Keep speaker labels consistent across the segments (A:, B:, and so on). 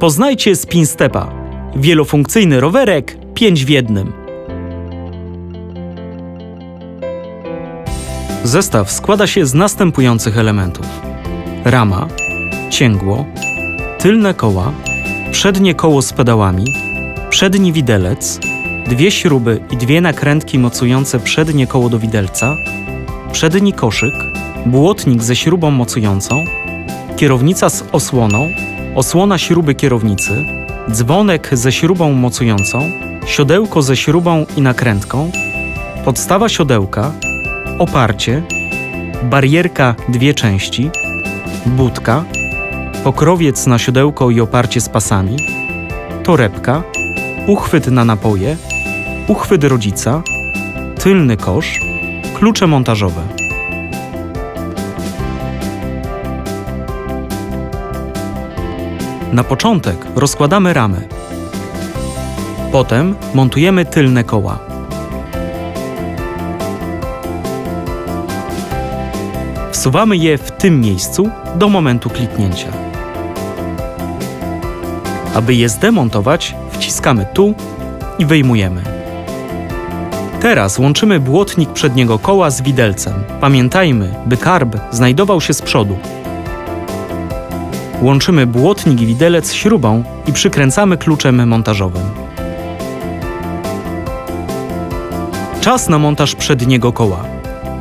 A: Poznajcie Spin Stepa. Wielofunkcyjny rowerek 5 w jednym. Zestaw składa się z następujących elementów: rama, cięgło, tylne koła, przednie koło z pedałami, przedni widelec, dwie śruby i dwie nakrętki mocujące przednie koło do widelca, przedni koszyk, błotnik ze śrubą mocującą, kierownica z osłoną, osłona śruby kierownicy, dzwonek ze śrubą mocującą, siodełko ze śrubą i nakrętką, podstawa siodełka, oparcie, barierka dwie części, budka, pokrowiec na siodełko i oparcie z pasami, torebka, uchwyt na napoje, uchwyt rodzica, tylny kosz, klucze montażowe. Na początek rozkładamy ramę. Potem montujemy tylne koła. Wsuwamy je w tym miejscu do momentu kliknięcia. Aby je zdemontować, wciskamy tu i wyjmujemy. Teraz łączymy błotnik przedniego koła z widelcem. Pamiętajmy, by karb znajdował się z przodu. Łączymy błotnik i widelec śrubą i przykręcamy kluczem montażowym. Czas na montaż przedniego koła.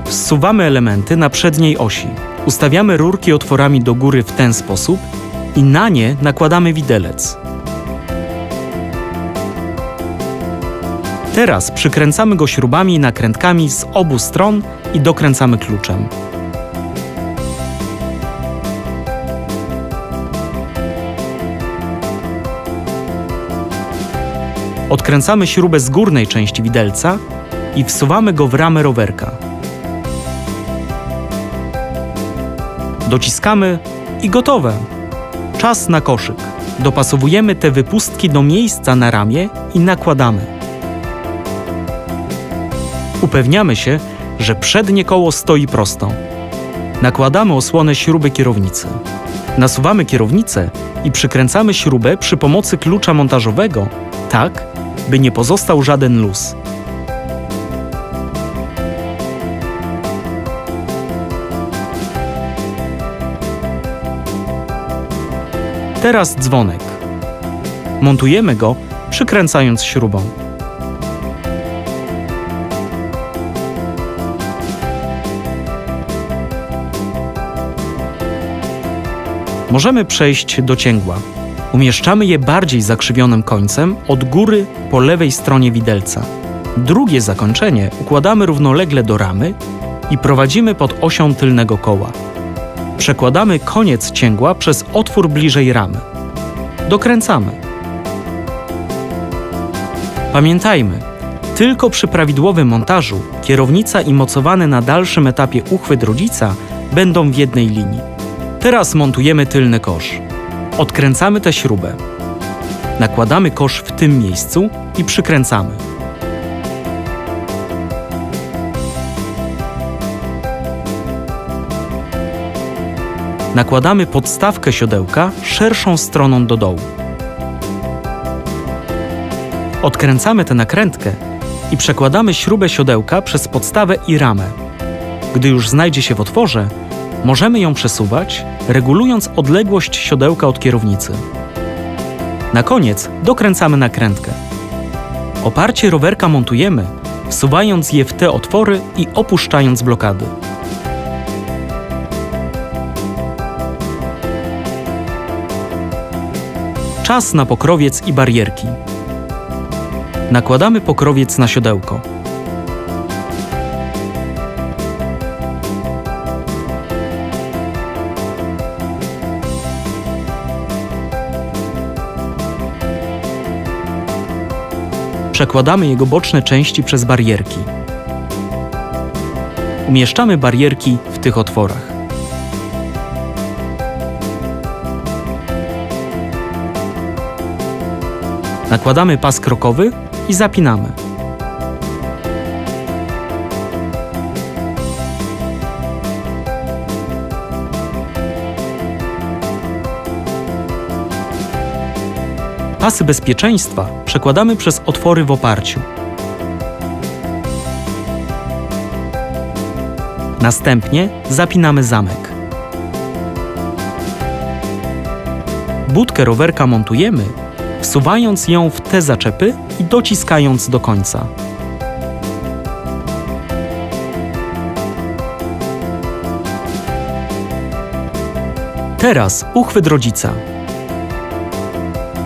A: Zsuwamy elementy na przedniej osi. Ustawiamy rurki otworami do góry w ten sposób i na nie nakładamy widelec. Teraz przykręcamy go śrubami i nakrętkami z obu stron i dokręcamy kluczem. Odkręcamy śrubę z górnej części widelca i wsuwamy go w ramę rowerka. Dociskamy i gotowe. Czas na koszyk. Dopasowujemy te wypustki do miejsca na ramię i nakładamy. Upewniamy się, że przednie koło stoi prosto. Nakładamy osłonę śruby kierownicy. Nasuwamy kierownicę i przykręcamy śrubę przy pomocy klucza montażowego, tak, by nie pozostał żaden luz. Teraz dzwonek. Montujemy go, przykręcając śrubą. Możemy przejść do cięgła. Umieszczamy je bardziej zakrzywionym końcem od góry po lewej stronie widelca. Drugie zakończenie układamy równolegle do ramy i prowadzimy pod osią tylnego koła. Przekładamy koniec cięgła przez otwór bliżej ramy. Dokręcamy. Pamiętajmy, tylko przy prawidłowym montażu kierownica i mocowany na dalszym etapie uchwyt rodzica będą w jednej linii. Teraz montujemy tylny kosz. Odkręcamy tę śrubę. Nakładamy kosz w tym miejscu i przykręcamy. Nakładamy podstawkę siodełka szerszą stroną do dołu. Odkręcamy tę nakrętkę i przekładamy śrubę siodełka przez podstawę i ramę. Gdy już znajdzie się w otworze, możemy ją przesuwać, regulując odległość siodełka od kierownicy. Na koniec dokręcamy nakrętkę. Oparcie rowerka montujemy, wsuwając je w te otwory i opuszczając blokady. Czas na pokrowiec i barierki. Nakładamy pokrowiec na siodełko. Przekładamy jego boczne części przez barierki. Umieszczamy barierki w tych otworach. Nakładamy pas krokowy i zapinamy. Pasy bezpieczeństwa przekładamy przez otwory w oparciu. Następnie zapinamy zamek. Budkę rowerka montujemy, wsuwając ją w te zaczepy i dociskając do końca. Teraz uchwyt rodzica.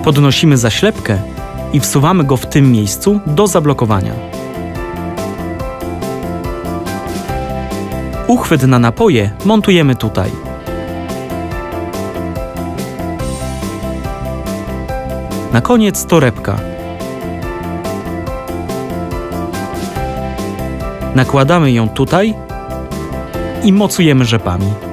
A: Podnosimy zaślepkę i wsuwamy go w tym miejscu do zablokowania. Uchwyt na napoje montujemy tutaj. Na koniec torebka. Nakładamy ją tutaj i mocujemy rzepami.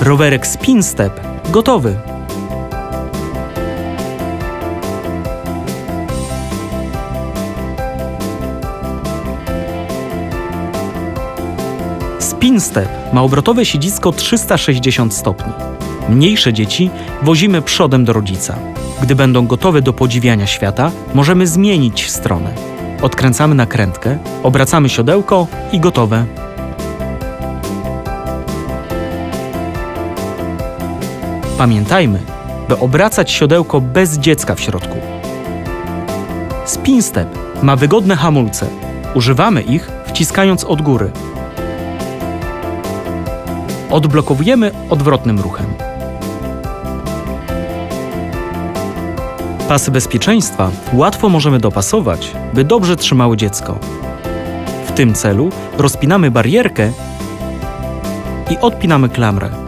A: Rowerek Spin Step gotowy. Spin Step ma obrotowe siedzisko 360 stopni. Mniejsze dzieci wozimy przodem do rodzica. Gdy będą gotowe do podziwiania świata, możemy zmienić stronę. Odkręcamy nakrętkę, obracamy siodełko i gotowe. Pamiętajmy, by obracać siodełko bez dziecka w środku. Spin Step ma wygodne hamulce. Używamy ich wciskając od góry. Odblokowujemy odwrotnym ruchem. Pasy bezpieczeństwa łatwo możemy dopasować, by dobrze trzymały dziecko. W tym celu rozpinamy barierkę i odpinamy klamrę.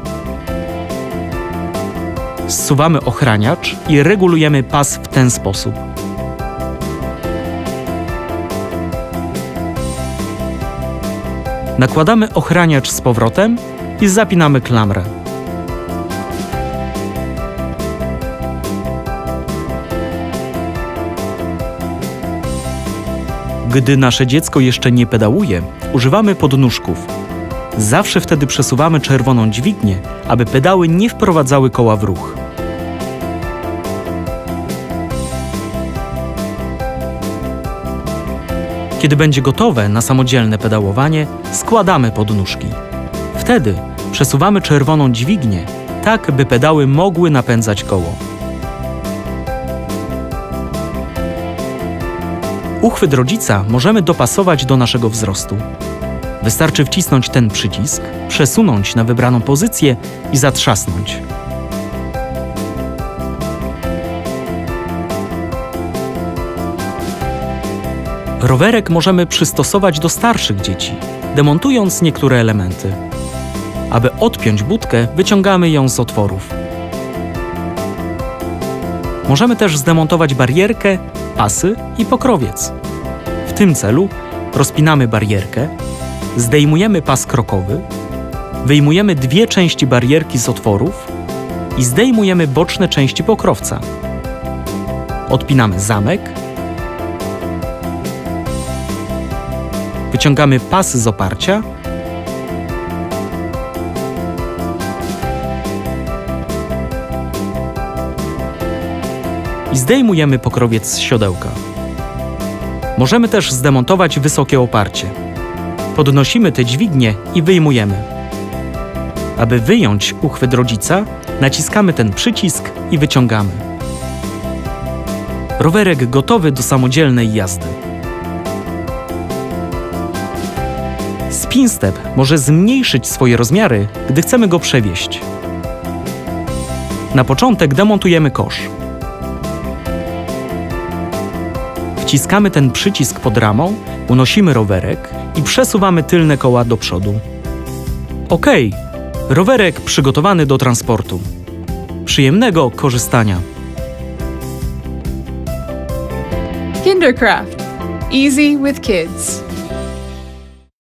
A: Zsuwamy ochraniacz i regulujemy pas w ten sposób. Nakładamy ochraniacz z powrotem i zapinamy klamrę. Gdy nasze dziecko jeszcze nie pedałuje, używamy podnóżków. Zawsze wtedy przesuwamy czerwoną dźwignię, aby pedały nie wprowadzały koła w ruch. Kiedy będzie gotowe na samodzielne pedałowanie, składamy podnóżki. Wtedy przesuwamy czerwoną dźwignię, tak by pedały mogły napędzać koło. Uchwyt rodzica możemy dopasować do naszego wzrostu. Wystarczy wcisnąć ten przycisk, przesunąć na wybraną pozycję i zatrzasnąć. Rowerek możemy przystosować do starszych dzieci, demontując niektóre elementy. Aby odpiąć budkę, wyciągamy ją z otworów. Możemy też zdemontować barierkę, pasy i pokrowiec. W tym celu rozpinamy barierkę, zdejmujemy pas krokowy, wyjmujemy dwie części barierki z otworów i zdejmujemy boczne części pokrowca. Odpinamy zamek, wyciągamy pasy z oparcia i zdejmujemy pokrowiec z siodełka. Możemy też zdemontować wysokie oparcie. Podnosimy te dźwignie i wyjmujemy. Aby wyjąć uchwyt rodzica, naciskamy ten przycisk i wyciągamy. Rowerek gotowy do samodzielnej jazdy. Spin Step może zmniejszyć swoje rozmiary, gdy chcemy go przewieźć. Na początek demontujemy kosz. Wciskamy ten przycisk pod ramą, unosimy rowerek i przesuwamy tylne koła do przodu. OK, rowerek przygotowany do transportu. Przyjemnego korzystania.
B: Kindercraft. Easy with kids.